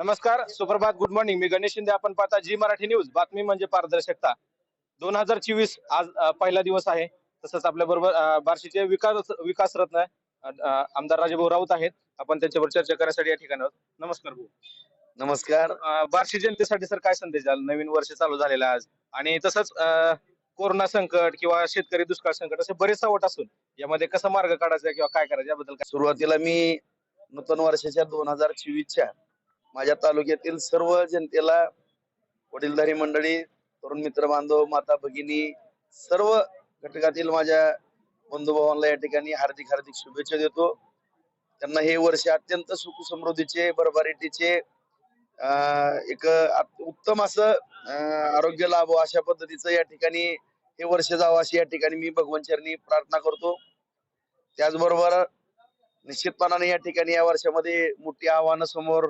नमस्कार सुप्रभात good morning मी गणेश शिंदे आपण पाहता जी मराठी न्यूज बातमी म्हणजे पारदर्शकता. दोन हजार चोवीस आज पहिला दिवस आहे. तसंच आपल्या बरोबर बार्शीचे विकास विकास रत्न आमदार राजेभाऊ राऊत आहेत. आपण त्यांच्यावर चर्चा करण्यासाठी या ठिकाणी नमस्कार भाऊ. नमस्कार. बार्शी जनतेसाठी सर काय संदेश द्याल? नवीन वर्ष चालू झालेलं आज. आणि तसंच कोरोना संकट किंवा शेतकरी दुष्काळ संकट असे बरेच सावट असून यामध्ये कसा मार्ग काढायचा किंवा काय करायचं? याबद्दल काय? सुरुवातीला मी नूतन वर्षाच्या दोन हजार चोवीसच्या माझ्या तालुक्यातील सर्व जनतेला वडीलधारी मंडळी तरुण मित्र बांधव माता भगिनी सर्व घटकातील माझ्या बंधुभावांना या ठिकाणी हार्दिक हार्दिक शुभेच्छा देतो. त्यांना हे वर्ष अत्यंत सुख समृद्धीचे बरबारीटीचे अं, एक उत्तम असं अं, आरोग्य लाभ अशा पद्धतीचं या ठिकाणी हे वर्ष जावं अशी या ठिकाणी मी भगवान चरणी प्रार्थना करतो. त्याचबरोबर निश्चितपणाने या ठिकाणी या वर्षामध्ये मोठी आव्हानं समोर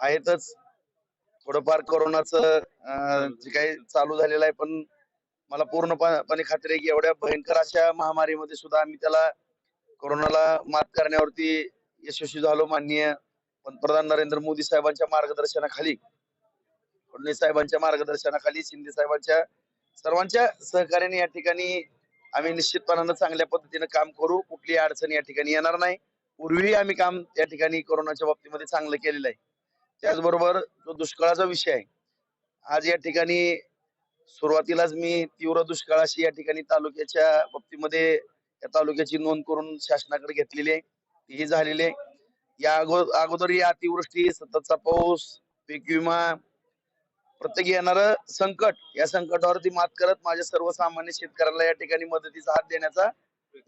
आहेतच. थोडंफार कोरोनाचं अं, जे काही चालू झालेलं आहे पण मला पूर्णपणे खात्री आहे की एवढ्या भयंकर अशा महामारीमध्ये सुद्धा आम्ही त्याला कोरोनाला मात करण्यावरती यशस्वी झालो माननीय पंतप्रधान नरेंद्र मोदी साहेबांच्या मार्गदर्शनाखाली फडणवीस साहेबांच्या मार्गदर्शनाखाली शिंदे साहेबांच्या सर्वांच्या सहकार्याने या ठिकाणी आम्ही निश्चितपणानं चांगल्या पद्धतीनं काम करू. कुठलीही अडचण या ठिकाणी येणार नाही. पूर्वी आम्ही काम या ठिकाणी कोरोनाच्या बाबतीमध्ये चांगलं केलेलं आहे. त्याचबरोबर जो दुष्काळाचा विषय आहे आज या ठिकाणी सुरुवातीलाच मी तीव्र दुष्काळाशी या ठिकाणी तालुक्याच्या बाबतीमध्ये या तालुक्याची नोंद करून शासनाकडे घेतलेली आहे. तीही झालेली आहे. या अगो अगोदर ही अतिवृष्टी सततचा पाऊस पीक विमा प्रत्येक येणारं संकट या संकटावरती मात करत माझ्या सर्वसामान्य शेतकऱ्याला या ठिकाणी मदतीचा हात देण्याचा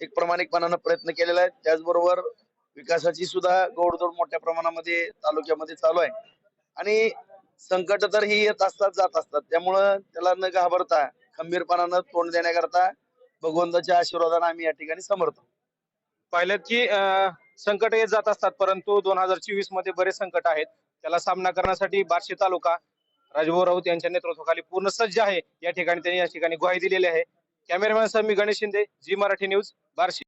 एक प्रामाणिकपणानं प्रयत्न केलेला आहे. त्याचबरोबर विकासाची सुद्धा गोडदोड मोठ्या प्रमाणामध्ये तालुक्यामध्ये चालू आहे. आणि संकट तर ही येत असतात जात असतात. त्यामुळं त्याला न घाबरता खंबीरपणानं तोंड देण्याकरता भगवंताच्या आशीर्वादाने आम्ही या ठिकाणी समर्थ. पाहिलं की संकट येत जात असतात परंतु दोन हजार चोवीसमध्ये बरेच संकट आहेत. त्याला सामना करण्यासाठी बार्शी तालुका राजभाऊ राऊत यांच्या नेतृत्वाखाली पूर्ण सज्ज आहे. या ठिकाणी त्यांनी या ठिकाणी ग्वाही दिलेली आहे. कॅमेरामॅन सर मी गणेश शिंदे जी मराठी न्यूज बार्शी.